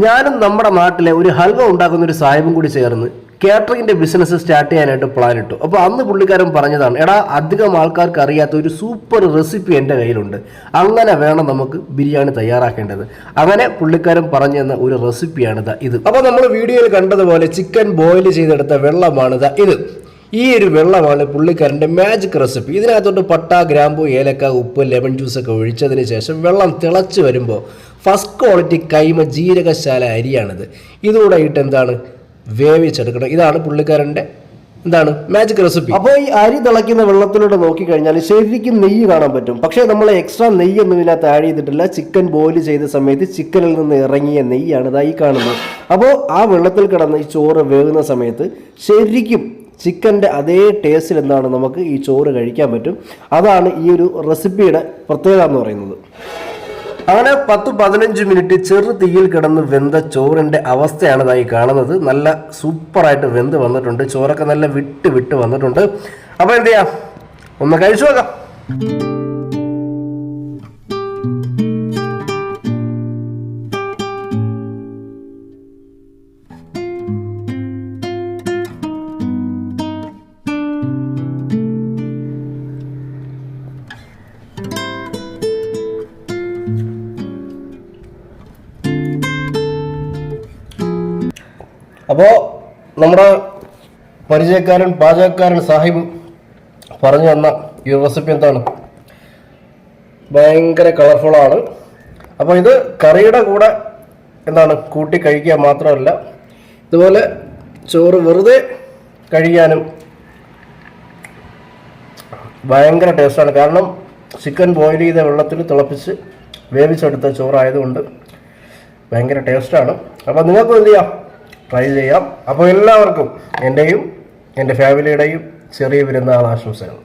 ഞാനും നമ്മുടെ നാട്ടിലെ ഒരു ഹൽവ ഉണ്ടാക്കുന്ന ഒരു സാഹിബും കൂടി ചേർന്ന് കാറ്ററിംഗിന്റെ ബിസിനസ് സ്റ്റാർട്ട് ചെയ്യാനായിട്ട് പ്ലാൻ ഇട്ടു. അപ്പോൾ അന്ന് പുള്ളിക്കാരൻ പറഞ്ഞതാണ് എടാ അധികം ആൾക്കാർക്ക് അറിയാത്ത ഒരു സൂപ്പർ റെസിപ്പി എന്റെ കയ്യിലുണ്ട്. അങ്ങനെ വേണം നമുക്ക് ബിരിയാണി തയ്യാറാക്കേണ്ടത്. അങ്ങനെ പുള്ളിക്കാരൻ പറഞ്ഞു തന്ന ഒരു റെസിപ്പിയാണ് ഇത്. അപ്പോൾ നമ്മൾ വീഡിയോയിൽ കണ്ടതുപോലെ ചിക്കൻ ബോയിൽ ചെയ്തെടുത്ത വെള്ളമാണ് ഇത്. ഈ ഒരു വെള്ളമാണ് പുള്ളിക്കാരന്റെ മാജിക് റെസിപ്പി ഇതിനകത്തോട്ട് പട്ട ഗ്രാമ്പു ഏലക്ക ഉപ്പ് ലെമൺ ജ്യൂസ് ഒക്കെ ഒഴിച്ചതിന് ശേഷം വെള്ളം തിളച്ച് വരുമ്പോൾ ഫസ്റ്റ് ക്വാളിറ്റി കൈമ ജീരകശാല അരിയാണിത്. ഇതുകൂടെ ഇട്ട് എന്താണ് വേവിച്ചെടുക്കണം. ഇതാണ് പുള്ളിക്കാരന്റെ എന്താണ് മാജിക് റെസിപ്പി അപ്പോൾ ഈ അരി തിളയ്ക്കുന്ന വെള്ളത്തിലൂടെ നോക്കിക്കഴിഞ്ഞാൽ ശരിക്കും നെയ്യ് കാണാൻ പറ്റും. പക്ഷേ നമ്മൾ എക്സ്ട്രാ നെയ്യ് ഒന്നും ഇതിനകത്ത് ആഡ് ചെയ്തിട്ടില്ല. ചിക്കൻ ബോയിൽ ചെയ്ത സമയത്ത് ചിക്കനിൽ നിന്ന് ഇറങ്ങിയ നെയ്യാണ് ഇതായി കാണുന്നത്. അപ്പോൾ ആ വെള്ളത്തിൽ കിടന്ന് ഈ ചോറ് വേകുന്ന സമയത്ത് ശരിക്കും ചിക്കന്റെ അതേ ടേസ്റ്റിൽ എന്താണ് നമുക്ക് ഈ ചോറ് കഴിക്കാൻ പറ്റും. അതാണ് ഈ ഒരു റെസിപ്പിയുടെ പ്രത്യേകത എന്ന് പറയുന്നത്. അങ്ങനെ പത്ത് പതിനഞ്ച് മിനിറ്റ് ചെറു തീയിൽ കിടന്ന് വെന്ത ചോറിന്റെ അവസ്ഥയാണ് ഇതായി കാണുന്നത്. നല്ല സൂപ്പറായിട്ട് വെന്ത് വന്നിട്ടുണ്ട്. ചോറൊക്കെ നല്ല വിട്ട് വിട്ട് വന്നിട്ടുണ്ട്. അപ്പോൾ എന്ത് ചെയ്യാം ഒന്ന് കഴിച്ചു നോക്കാം. അപ്പോൾ നമ്മുടെ പരിചയക്കാരൻ പാചകക്കാരൻ സാഹിബ് പറഞ്ഞു തന്ന ഈ റെസിപ്പി എന്താണ്? ഭയങ്കര കളർഫുള്ളാണ് അപ്പോൾ ഇത് കറിയുടെ കൂടെ എന്താണ്? കൂട്ടി കഴിക്കുക മാത്രമല്ല ഇതുപോലെ ചോറ് വെറുതെ കഴിക്കാനും ഭയങ്കര ടേസ്റ്റാണ് കാരണം ചിക്കൻ ബോയിൽ ചെയ്ത വെള്ളത്തിൽ തിളപ്പിച്ച് വേവിച്ചെടുത്ത ചോറായതുകൊണ്ട് ഭയങ്കര ടേസ്റ്റാണ് അപ്പോൾ നിങ്ങൾക്കും എന്ത് ചെയ്യാം? ട്രൈ ചെയ്യാം. അപ്പോൾ എല്ലാവർക്കും എന്റെയും എന്റെ ഫാമിലിയുടെയും ചെറിയ പെരുന്നാൾ ആശംസകൾ.